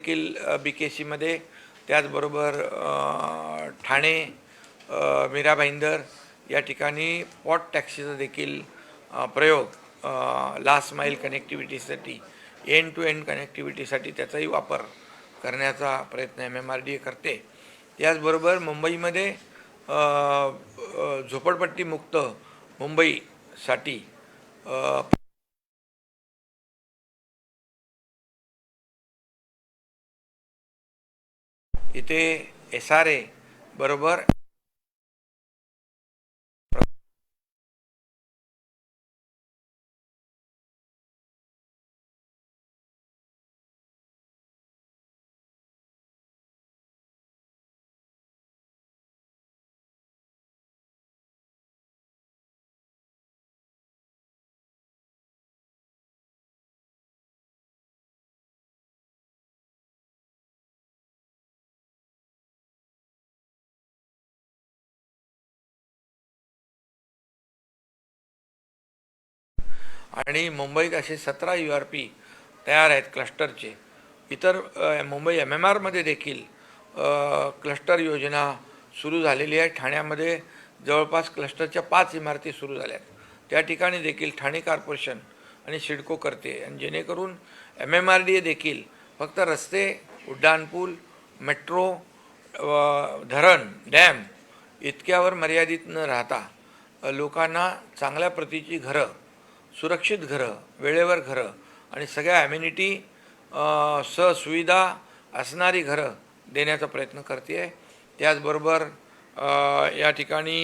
देखील बी के सीमध्ये त्याचबरोबर ठाणे मीरा भाईंदर या ठिकाणी पॉट टॅक्सीचा देखील प्रयोग लास्ट माईल कनेक्टिव्हिटीसाठी एंड टू एंड कनेक्टिव्हिटीसाठी त्याचाही वापर करण्याचा प्रयत्न M M R D A करते. त्याचबरोबर मुंबईमध्ये झोपडपट्टीमुक्त मुंबईसाठी इथे एस आर ए बरोबर आणि मुंबईत असे सतरा यू आर पी तयार आहेत क्लस्टरचे. इतर मुंबई एम एम आरमध्ये देखील क्लस्टर योजना सुरू झालेली आहे. ठाण्यामध्ये जवळपास क्लस्टरच्या पाच इमारती सुरू झाल्या आहेत. त्या ठिकाणी देखील ठाणे कॉर्पोरेशन आणि सिडको करते. आणि जेणेकरून M M R D A देखील फक्त रस्ते उड्डाणपूल मेट्रो धरण डॅम इतक्यावर मर्यादित न राहता लोकांना चांगल्या प्रतीची घरं सुरक्षित घरं वेळेवर घरं आणि सगळ्या ॲम्युनिटी सहसुविधा असणारी घरं देण्याचा प्रयत्न करते आहे त्याचबरोबर या ठिकाणी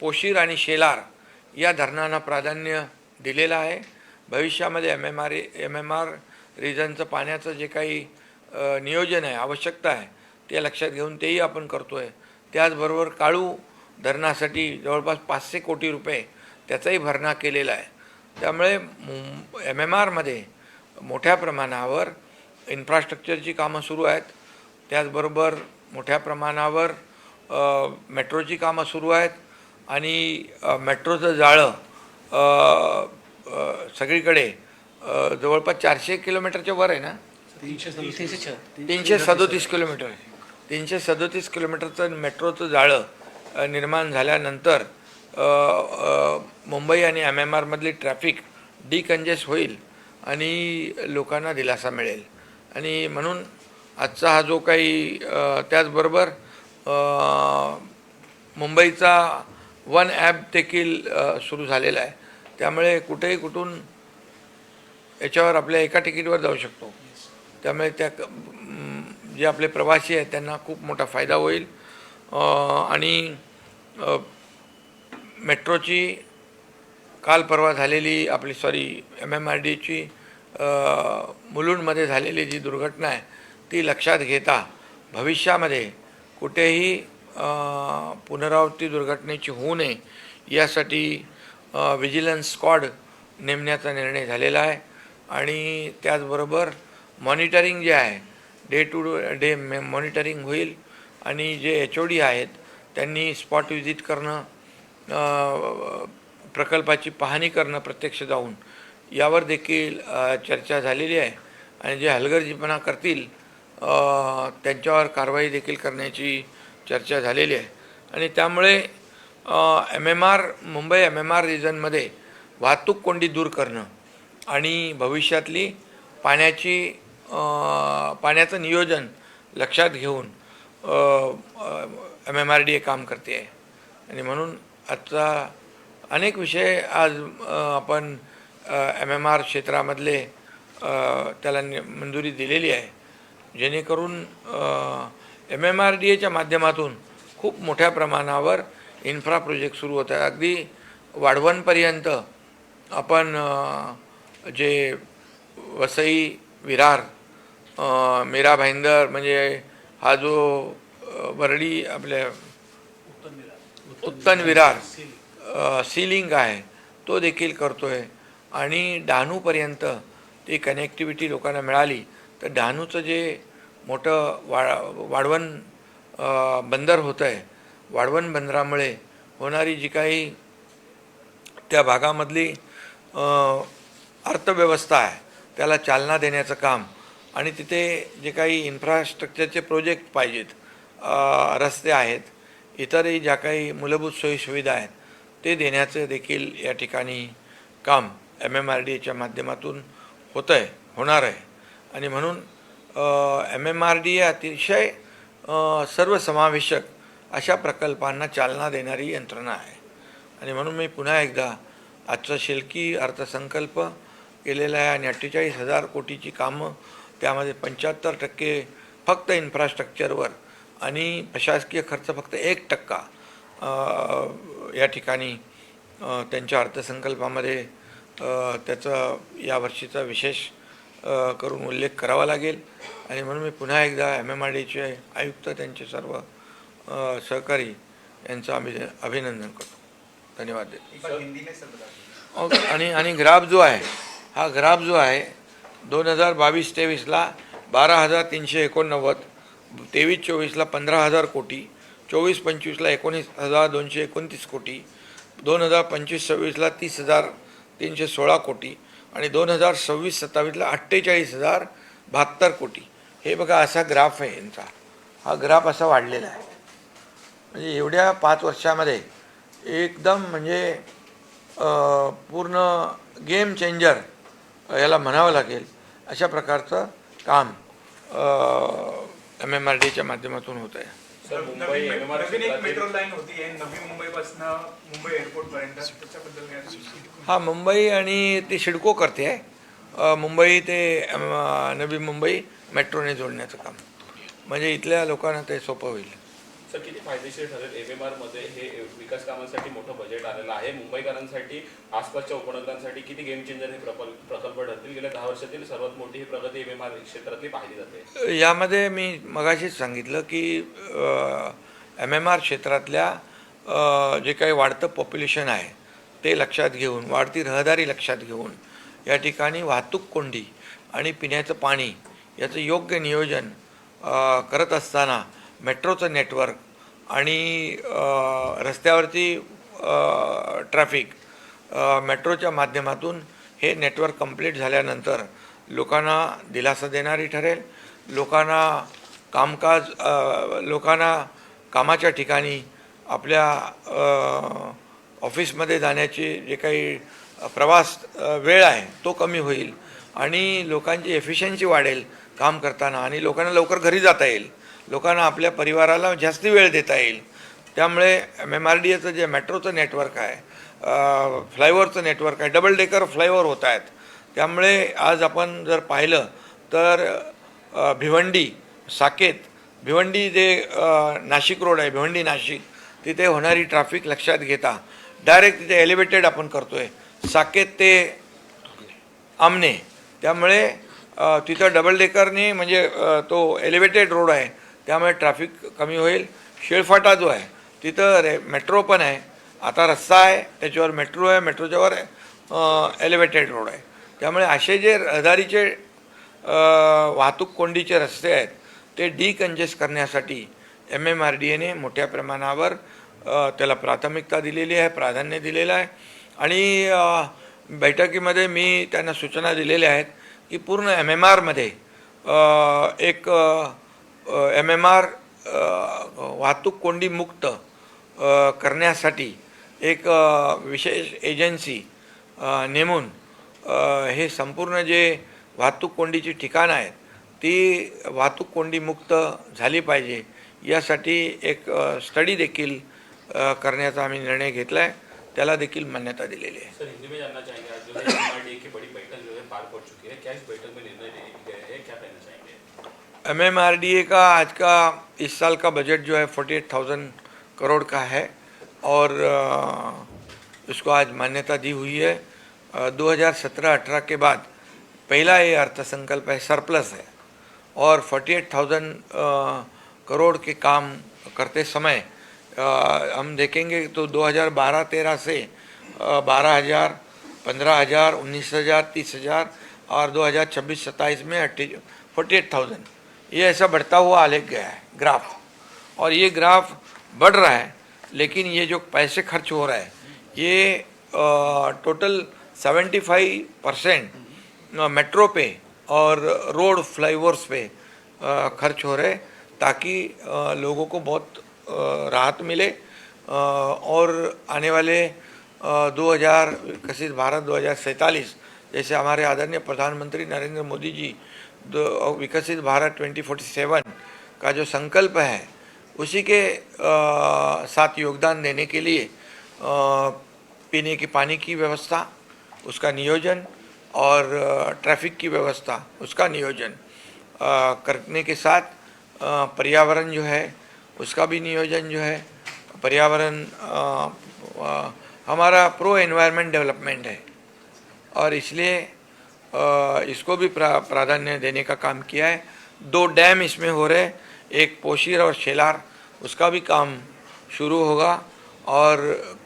पोशीर आणि शेलार या धरणांना प्राधान्य दिलेलं आहे. भविष्यामध्ये M M R M M R रिजनचं पाण्याचं जे काही नियोजन आहे आवश्यकता आहे ते लक्षात घेऊन तेही आपण करतो आहे त्याचबरोबर काळू धरणासाठी जवळपास पाचशे कोटी रुपये त्याचाही भरणा केलेला आहे. त्यामुळे एम एम आरमध्ये मोठ्या प्रमाणावर इन्फ्रास्ट्रक्चरची कामं सुरू आहेत. त्याचबरोबर मोठ्या प्रमाणावर मेट्रोची कामं सुरू आहेत आणि मेट्रोचं जाळं सगळीकडे जवळपास चारशे किलोमीटरच्या वर आहे ना? तीनशे सदोतीस किलोमीटर. तीनशे सदोतीस किलोमीटरचं मेट्रोचं जाळं निर्माण झाल्यानंतर मुंबई आणि एम एम आरमधली ट्रॅफिक डिकंजेस्ट होईल आणि लोकांना दिलासा मिळेल. आणि म्हणून आजचा हा जो काही त्याचबरोबर मुंबईचा वन ॲप देखील सुरू झालेला आहे. त्यामुळे कुठेही कुठून याच्यावर आपल्या एका तिकीटवर जाऊ शकतो. त्यामुळे त्या जे आपले प्रवासी आहेत त्यांना खूप मोठा फायदा होईल. आणि मेट्रोची काल परवा झालेली आपली सॉरी एम एम आर डीची मुलुंडमध्ये झालेली जी दुर्घटना आहे ती लक्षात घेता भविष्यामध्ये कुठेही पुनरावृत्ती दुर्घटनेची होऊ नये यासाठी विजिलन्स स्क्वॉड नेमण्याचा निर्णय झालेला आहे. आणि त्याचबरोबर मॉनिटरिंग जे आहे डे टू डे मॉनिटरिंग होईल. आणि जे एच ओ डी आहेत त्यांनी स्पॉट व्हिजिट करणं प्रकल्पाची पाहणी करणं प्रत्यक्ष जाऊन यावर देखील चर्चा झालेली आहे. आणि जे हलगर्जीपणा करतील त्यांच्यावर कारवाई देखील करण्याची चर्चा झालेली आहे. आणि त्यामुळे M M R Mumbai M M R रिजनमध्ये वाहतूक कोंडी दूर करणं आणि भविष्यातली पाण्याची पाण्याचं नियोजन लक्षात घेऊन M M R D A काम करते. आहे आणि म्हणून आजचा अनेक विषय आज आपण एम एम आर क्षेत्रामधले त्याला नि- मंजुरी दिलेली आहे. जेणेकरून एम एम आर डी एच्या माध्यमातून खूप मोठ्या प्रमाणावर इन्फ्रा प्रोजेक्ट सुरू होत आहे. अगदी वाढवणपर्यंत आपण जे वसई विरार मीरा भाईंदर म्हणजे हा जो वरडी वरळी आपल्या उत्तन विरार सीलिंग आहे तो देखील करतो आहे आणि डहाणूपर्यंत ती कनेक्टिव्हिटी लोकांना मिळाली तर डहाणूचं जे मोठं वा वाढवण बंदर होतं आहे वाढवण बंदरामुळे होणारी जी काही त्या भागामधली अर्थव्यवस्था आहे त्याला चालना देण्याचं काम आणि तिथे जे काही इन्फ्रास्ट्रक्चरचे प्रोजेक्ट पाहिजेत रस्ते आहेत इतरही ज्या काही मूलभूत सोयीसुविधा आहेत ते देण्याचं देखील या ठिकाणी काम एम एम आर डी एच्या माध्यमातून होतं आहे होणार आहे. आणि म्हणून एम एम आर डी अतिशय सर्वसमावेशक अशा प्रकल्पांना चालना देणारी यंत्रणा आहे. आणि म्हणून मी पुन्हा एकदा आजचा शिल्की अर्थसंकल्प केलेला आहे आणि अठ्ठेचाळीस हजार कोटीची कामं त्यामध्ये पंच्याहत्तर टक्के फक्त इन्फ्रास्ट्रक्चरवर आणि प्रशासकीय खर्च फक्त एक टक्का या ठिकाणी त्यांच्या अर्थसंकल्पामध्ये त्याचा यावर्षीचा विशेष करून उल्लेख करावा लागेल. आणि म्हणून मी पुन्हा एकदा एम एम आर डीचे आयुक्त त्यांचे सर्व सहकारी यांचं अभि अभिनंदन करतो. धन्यवाद. देतो आणि आणि ग्राफ जो आहे हा ग्राफ जो आहे दोन हजार बावीस तेवीसला बारा हजार तीनशे एकोणनव्वद तेवीस चोवीसला पंधरा हजार कोटी चोवीस पंचवीसला एकोणीस हजार दोनशे एकोणतीस कोटी दोन हजार पंचवीस सव्वीसला तीस हजार तीनशे सोळा कोटी आणि दोन हजार सव्वीस सत्तावीसला अठ्ठेचाळीस हजार बहात्तर कोटी. हे बघा असा ग्राफ आहे यांचा. हा ग्राफ असा वाढलेला आहे. म्हणजे एवढ्या पाच वर्षामध्ये एकदम म्हणजे पूर्ण गेम चेंजर याला म्हणावं लागेल अशा प्रकारचं काम एम एम आर डीच्या माध्यमातून होत आहे. हा मुंबई आणि ती शिडको करते आहे. मुंबई ते नवी मुंबई मेट्रोने जोडण्याचं काम. म्हणजे इथल्या लोकांना ते सोपं होईल. सर किती फायदेशीर ठरेल? एम आरमध्ये हे विकास कामांसाठी मोठं बजेट आलेलं आहे. मुंबईकरांसाठी आसपासच्या उपनगरांसाठी किती गेम चेंजर हे प्रकल्प प्रकल्प ठरतील? गेल्या दहा वर्षातील सर्वात मोठी ही प्रगती एम एम आर क्षेत्रातली पाहिली जाते. यामध्ये मी मगाशीच सांगितलं की एम एम आर क्षेत्रातल्या जे काही वाढतं पॉप्युलेशन आहे ते लक्षात घेऊन वाढती रहदारी लक्षात घेऊन या ठिकाणी वाहतूक कोंडी आणि पिण्याचं पाणी याचं योग्य नियोजन करत असताना मेट्रोचं नेटवर्क आणि रस्त्यावरती ट्रॅफिक मेट्रोच्या माध्यमातून हे नेटवर्क कंप्लीट झाल्यानंतर लोकांना दिलासा देणारी ठरेल. लोकांना कामकाज लोकांना कामाच्या ठिकाणी आपल्या ऑफिसमध्ये जाण्याची जे काही प्रवास वेळ आहे तो कमी होईल आणि लोकांची एफिशियन्सी वाढेल काम करताना आणि लोकांना लवकर घरी जाता येईल. लोकांना आपल्या परिवाराला जास्त वेळ देता येईल. त्यामुळे एम एम आर डी एचं जे मेट्रोचं नेटवर्क आहे फ्लायओव्हरचं नेटवर्क आहे डबल डेकर फ्लायओव्हर होत आहेत. त्यामुळे आज आपण जर पाहिलं तर भिवंडी साकेत भिवंडी जे नाशिक रोड आहे भिवंडी नाशिक तिथे होणारी ट्रॅफिक लक्षात घेता. डायरेक्ट तिथे एलिव्हेटेड आपण करतो आहे साकेत ते आमने त्यामुळे तिथं डबल डेकरने म्हणजे तो एलिव्हेटेड रोड आहे. त्यामुळे ट्रॅफिक कमी होईल. शेळफाटा जो आहे तिथं रे मेट्रो पण आहे. आता रस्ता आहे त्याच्यावर मेट्रो आहे मेट्रोच्यावर एलिव्हेटेड रोड आहे. त्यामुळे असे जे रहदारीचे वाहतूक कोंडीचे रस्ते आहेत ते डिकंजेस्ट करण्यासाठी एम एम आर डी एने मोठ्या प्रमाणावर त्याला प्राथमिकता दिलेली आहे प्राधान्य दिलेलं आहे. आणि बैठकीमध्ये मी त्यांना सूचना दिलेल्या आहेत की पूर्ण एम एम आरमध्ये एक एम एम आर वाहतूक कोंडी मुक्त करण्यासाठी एक विशेष एजन्सी नेमून हे संपूर्ण जे वाहतूक कोंडीची ठिकाणं आहेत ती वाहतूक कोंडी मुक्त झाली पाहिजे यासाठी एक स्टडी देखील करण्याचा आम्ही निर्णय घेतला आहे त्याला देखील मान्यता दिलेली आहे. एमएमआरडीए का आज का इस साल का बजट जो है फोर्टी एट थाउज़ेंड करोड़ का है और इसको आज मान्यता दी हुई है। 2017-18 के बाद पहला ये अर्थसंकल्प है सरप्लस है और 48,000 करोड़ के काम करते समय हम देखेंगे तो 2012-13 से बारह हज़ार पंद्रह हज़ार उन्नीस हज़ार तीस हज़ार और 2026-27 में फोर्टी एट थाउज़ेंड ये ऐसा बढ़ता हुआ आलेख गया है ग्राफ। और ये ग्राफ बढ़ रहा है लेकिन ये जो पैसे खर्च हो रहा है ये total seventy five percent metro पे और रोड फ्लाईओवर्स पे अ, खर्च हो रहे ताकि अ, लोगों को बहुत राहत मिले। और आने वाले दो हज़ार भारत दो हज़ार सैंतालीस जैसे हमारे आदरणीय प्रधानमंत्री नरेंद्र मोदी जी विकसित भारत 2047 का जो संकल्प है उसी के अ, साथ योगदान देने के लिए अ, पीने के पानी की व्यवस्था उसका नियोजन और ट्रैफ़िक की व्यवस्था उसका नियोजन करने के साथ पर्यावरण जो है उसका भी नियोजन जो है पर्यावरण हमारा प्रो एनवायरनमेंट डेवलपमेंट है। और इसलिए इसको भी प्रा, प्राधान्य देने का काम किया है। दो डैम इसमें हो रहे एक पोशीर और शेलार उसका भी काम शुरू होगा। और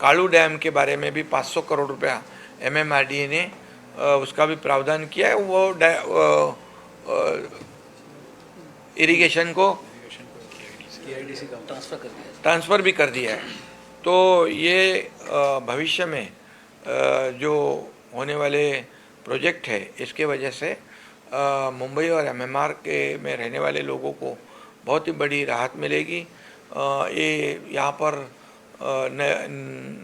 कालू डैम के बारे में भी 500 करोड़ रुपया एम ने उसका भी प्रावधान किया है। वो अ, इरिगेशन को ट्रांसफ़र भी कर दिया है। तो ये भविष्य में जो होने वाले प्रोजेक्ट है। इसके वजह से मुंबई और एमएमआर के में रहने वाले लोगों को बहुत ही बड़ी राहत मिलेगी। ये यहाँ पर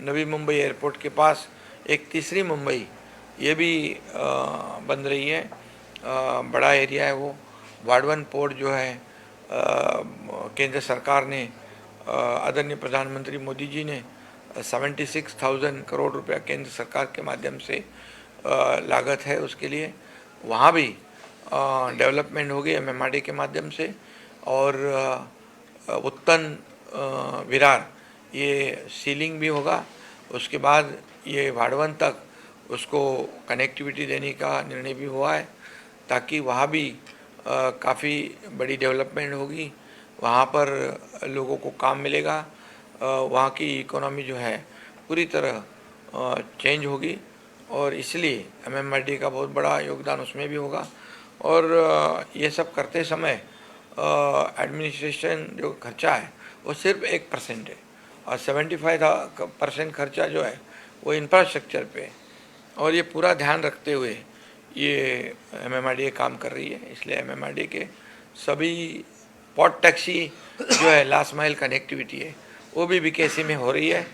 नवी मुंबई एयरपोर्ट के पास एक तीसरी मुंबई, ये भी बन रही है। बड़ा एरिया है वो। वाडवन पोर्ट जो है केंद्र सरकार ने आदरणीय प्रधानमंत्री मोदी जी ने सेवेंटी सिक्स थाउज़ेंड करोड़ रुपया केंद्र सरकार के माध्यम से लागत है उसके लिए। वहाँ भी डेवलपमेंट होगी एम के माध्यम से और उत्तन विरार, ये सीलिंग भी होगा। उसके बाद ये वाड़वन तक उसको कनेक्टिविटी देने का निर्णय भी हुआ है ताकि वहाँ भी काफ़ी बड़ी डेवलपमेंट होगी। वहाँ पर लोगों को काम मिलेगा। वहाँ की इकोनॉमी जो है पूरी तरह चेंज होगी। और इसलिए एम का बहुत बड़ा योगदान उसमें भी होगा। और ये सब करते समय एडमिनिस्ट्रेशन जो खर्चा है, वो सिर्फ़ एक परसेंट है। और सेवेंटी फाइव परसेंट खर्चा जो है, वो इंफ्रास्ट्रक्चर पे और ये पूरा ध्यान रखते हुए ये एम काम कर रही है। इसलिए एम के सभी पॉट टैक्सी जो है लास्ट माइल कनेक्टिविटी है, वो भी बीकेसी में हो रही है।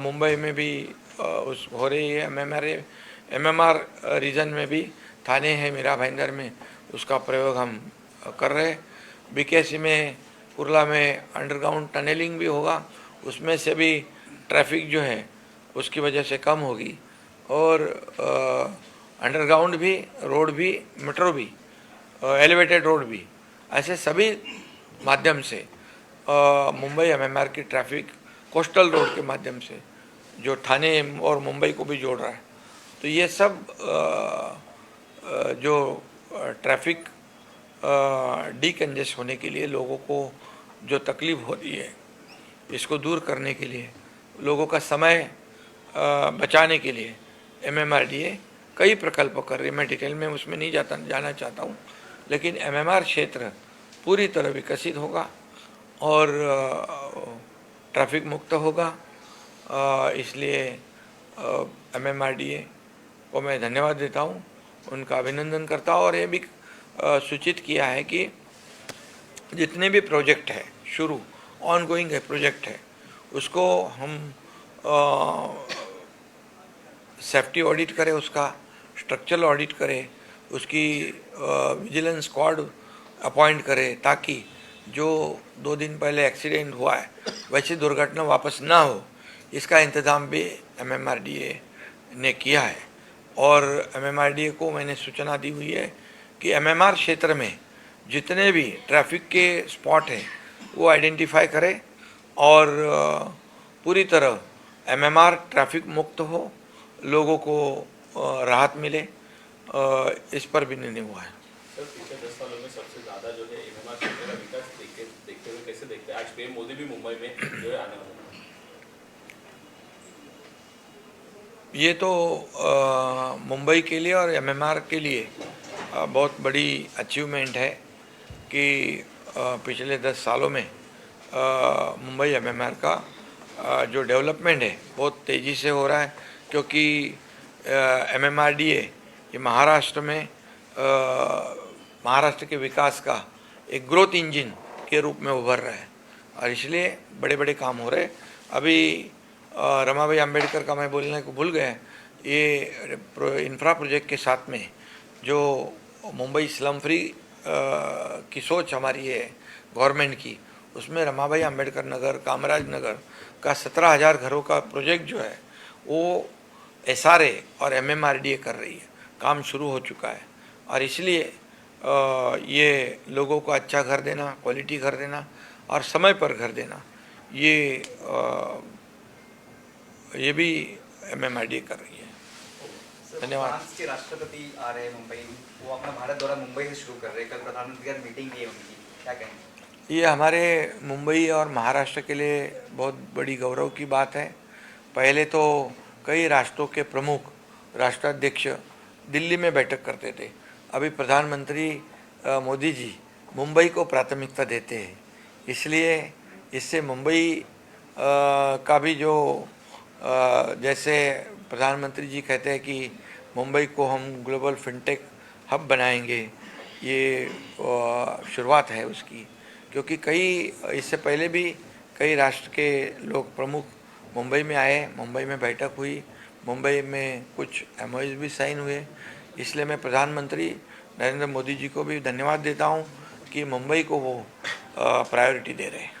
मुंबई में भी उस हो रही है M M R M M R region में भी, थाने है मीरा भाईंदर में, उसका प्रयोग हम कर रहे बीकेसी में, कुरला में अंडरग्राउंड टनलिंग भी होगा, उसमें से भी ट्रैफ़िक जो है, उसकी वजह से कम होगी। और अंडरग्राउंड भी रोड भी मेट्रो भी एलिवेटेड रोड भी, ऐसे सभी माध्यम से मुंबई एमएमआर की ट्रैफ़िक कोस्टल रोड के माध्यम से जो ठाणे और मुंबई को भी जोड़ रहा है। तो ये सब जो ट्रैफ़िक डीकंजेस्ट होने के लिए लोगों को जो तकलीफ़ हो रही है, इसको दूर करने के लिए, लोगों का समय बचाने के लिए एमएमआरडीए कई प्रकल्प कर रही है। मैं डिटेल में उसमें नहीं जाता, जाना चाहता हूँ, लेकिन एमएमआर क्षेत्र पूरी तरह विकसित होगा और ट्रैफ़िक मुक्त होगा। इसलिए M M R D A को मैं धन्यवाद देता हूँ, उनका अभिनंदन करता हूँ और ये भी सूचित किया है कि जितने भी प्रोजेक्ट है, शुरू ऑन गोइंग है, प्रोजेक्ट है, उसको हम सेफ्टी ऑडिट करें, उसका स्ट्रक्चरल ऑडिट करें, उसकी विजिलेंस स्क्वाड अपॉइंट करें, ताकि जो दो दिन पहले एक्सीडेंट हुआ है, वैसी दुर्घटना वापस ना हो। इसका इंतज़ाम भी एमएमआरडीए ने किया है। और एमएमआरडीए को मैंने सूचना दी हुई है कि एमएमआर क्षेत्र में जितने भी ट्रैफ़िक के स्पॉट हैं, वो आइडेंटिफाई करें और पूरी तरह एमएमआर ट्रैफ़िक मुक्त हो, लोगों को राहत मिले इस पर भी निर्णय हुआ है। सर मोदी भी मुंबई में जो है आने वाले हैं ये तो मुंबई के लिए और एमएमआर के लिए अ, बहुत बड़ी अचीवमेंट है कि अ, पिछले दस सालों में मुंबई एमएमआर का अ, जो डेवलपमेंट है बहुत तेज़ी से हो रहा है क्योंकि एमएमआरडीए ये महाराष्ट्र में महाराष्ट्र के विकास का एक ग्रोथ इंजन के रूप में उभर रहा है और इसलिए बड़े बड़े काम हो रहे अभी अ, रमाबाई अंबेडकर का मैं बोलने को भूल गए ये इंफ्रा प्रोजेक्ट के साथ में जो मुंबई स्लम फ्री की सोच हमारी है गवर्नमेंट की उसमें रमाबाई अंबेडकर नगर कामराज नगर का सत्रह हज़ार घरों का प्रोजेक्ट जो है वो एसआरए और एमएमआरडीए कर रही है। काम शुरू हो चुका है। और इसलिए ये लोगों को अच्छा घर देना क्वालिटी घर देना और समय पर घर देना ये ये भी एम एम आई डी कर रही है। धन्यवाद। के राष्ट्रपति आ रहे हैं मुंबई वो अपना भारत दौरा मुंबई से शुरू कर रहे हैं। कल प्रधानमंत्री की मीटिंग है उनकी। क्या कहेंगे? ये हमारे मुंबई और महाराष्ट्र के लिए बहुत बड़ी गौरव की बात है। पहले तो कई राष्ट्रों के प्रमुख राष्ट्राध्यक्ष दिल्ली में बैठक करते थे। अभी प्रधानमंत्री मोदी जी मुंबई को प्राथमिकता देते हैं। इसलिए इससे मुंबई का भी जो जैसे प्रधानमंत्री जी कहते हैं कि मुंबई को हम ग्लोबल फिनटेक हब बनाएँगे, ये शुरुआत है उसकी। क्योंकि कई, इससे पहले भी कई राष्ट्र के लोग प्रमुख मुंबई में आए, मुंबई में बैठक हुई, मुंबई में कुछ एम भी साइन हुए। इसलिए मैं प्रधानमंत्री नरेंद्र मोदी जी को भी धन्यवाद देता हूँ कि मुंबई को वो प्रायोरिटी दे रहे हैं।